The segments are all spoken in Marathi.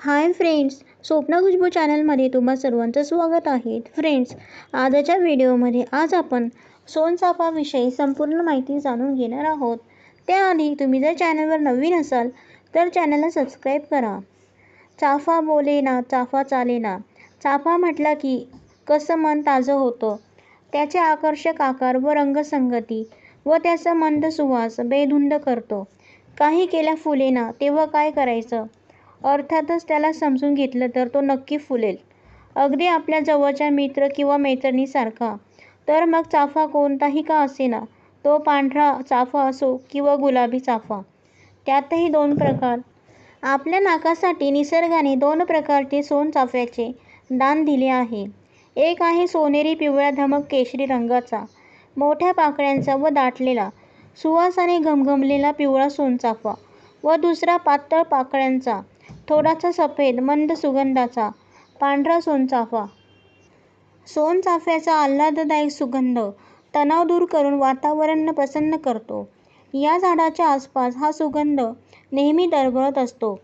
हाय फ्रेंड्स स्वप्न खुशबू चॅनलमध्ये तुम्हा सर्वांचं स्वागत आहे. फ्रेंड्स आजच्या व्हिडिओमध्ये आज आपण सोनचाफाविषयी संपूर्ण माहिती जाणून घेणार आहोत. त्याआधी तुम्ही जर चॅनलवर नवीन असाल तर चॅनलला सबस्क्राईब करा. चाफा बोले ना चाफा चाले ना. चाफा म्हटला की कसं मन ताजं होतं. त्याचे आकर्षक आकार व रंगसंगती व त्याचा मंद सुवास बेधुंद करतो. काही केल्या फुलेना तेव्हा काय करायचं? अर्थातच त्याला समजून घेतलं तर तो नक्की फुलेल. अगदी आपल्या जवळच्या मित्र किंवा मैत्रिणीसारखा. तर मग चाफा कोणताही का असेना. तो पांढरा चाफा असो किंवा गुलाबी चाफा. त्यातही दोन प्रकार. आपल्या नाकासाठी निसर्गाने दोन प्रकारचे सोनचाफ्याचे दान दिले आहे. एक आहे सोनेरी पिवळ्या धमक केशरी रंगाचा. मोठ्या पाकळ्यांचा व दाटलेला सुवासाने घमघमलेला पिवळा सोनचाफा व दुसरा पातळ पाकळ्यांचा. थोडासा सफेद मंद सुगंधाचा पांढरा सोनचाफा. सोनचाफ्याचा आल्हाददायक सुगंध तणाव दूर करून वातावरण प्रसन्न करतो. या झाडाच्या आसपास हा सुगंध नेहमी दरवळत असतो.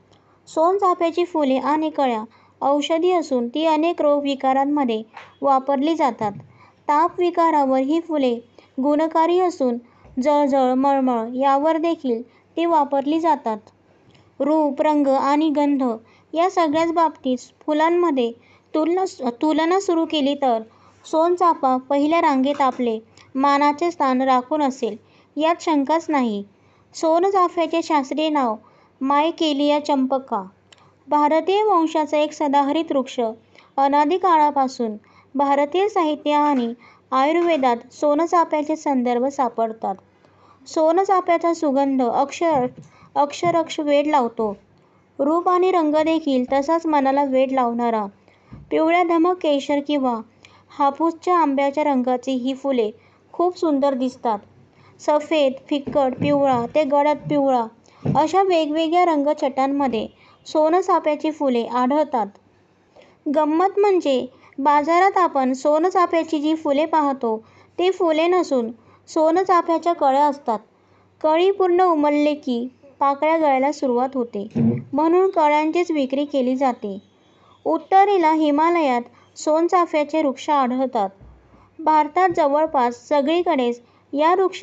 सोनचाफ्याची फुले आणि कळ्या औषधी असून ती अनेक रोगविकारांमध्ये वापरली जातात. तापविकारावर ही फुले गुणकारी असून जळजळ मळमळ यावर देखील ती वापरली जातात. रूप रंग आणि गंध या सगळ्याच बाबतीत फुलांमध्ये तुलना तुलना सुरू केली तर सोनचाफा पहिल्या रांगेत आपले मानाचे स्थान राखून असेल यात शंकाच नाही. सोनचाफ्याचे शास्त्रीय नाव मायकेलिया चंपका. भारतीय वंशाचा एक सदाहरित वृक्ष अनादी काळापासून भारतीय साहित्य आणि आयुर्वेदात सोनचाफ्याचे संदर्भ सापडतात. सोनचाफ्याचा सुगंध अक्षर अक्षरक्ष वेड लावतो. रूप आणि रंग देखील तसाच मनाला वेड लावणारा. पिवळ्या धमक केशर किंवा हापूसच्या आंब्याच्या रंगाची ही फुले खूप सुंदर दिसतात. सफेद फिक्कट पिवळा ते गडद पिवळा अशा वेगवेगळ्या रंगछटांमध्ये सोनचाफ्याची फुले आढळतात. गंमत म्हणजे बाजारात आपण सोनचाफ्याची जी फुले पाहतो ती फुले नसून सोनचाफ्याच्या कळ्या असतात. कळी पूर्ण उमलले की पाकळ्या गळायला सुरुवात होते. म्हणून कळ्यांचीच विक्री केली जाते. उत्तरेला हिमालयात सोनचाफ्याचे वृक्ष आढळतात. भारतात जवळपास सगळीकडेच या वृक्षाची